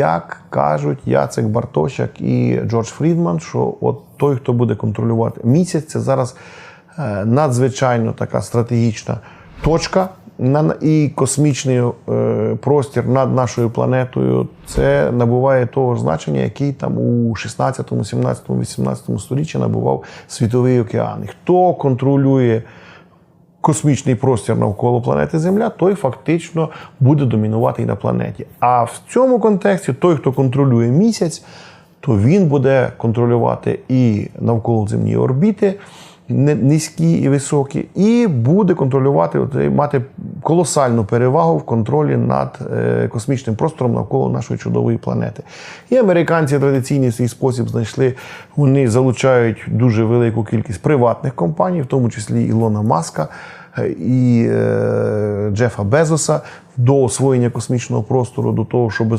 як кажуть Яцек Бартощак і Джордж Фрідман, що от той, хто буде контролювати місяць, це зараз е, надзвичайно така стратегічна точка. І космічний е, простір над нашою планетою це набуває того значення, який там у 16, 17, 18 столітті набував світовий океан. І хто контролює космічний простір навколо планети Земля, той фактично буде домінувати і на планеті. А в цьому контексті той, хто контролює місяць, то він буде контролювати і навколоземні орбіти ни- низькі і високі, і буде контролювати, мати колосальну перевагу в контролі над е, космічним простором навколо нашої чудової планети. І американці традиційний свій спосіб знайшли. Вони залучають дуже велику кількість приватних компаній, в тому числі Ілона Маска е, і е, Джефа Безоса, до освоєння космічного простору, до того, щоб